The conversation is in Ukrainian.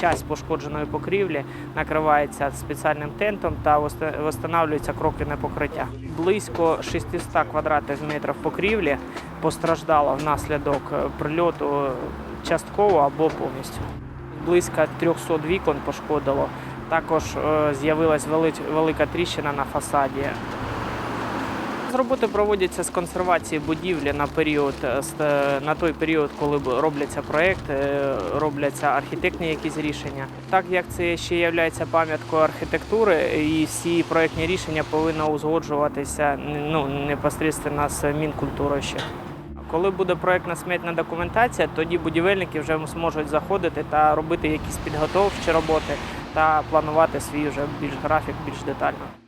часть пошкодженої покрівлі накривається спеціальним тентом та встановлюється кроквіне покриття. Близько 600 квадратних метрів покрівлі постраждало внаслідок е, прильоту частково або повністю. Близько 300 вікон пошкодило. Також е, з'явилась велика тріщина на фасаді. Роботи проводяться з консервації будівлі на період е, е, на той період, коли робляться проекти, е, робляться архітектні якісь рішення. Так як це ще є пам'яткою архітектури, і всі проектні рішення повинні узгоджуватися ну, непосередньо з Мінкультурою ще. Коли буде проектна сметна документація, тоді будівельники вже зможуть заходити та робити якісь підготовчі роботи та планувати свій вже більш графік більш детально.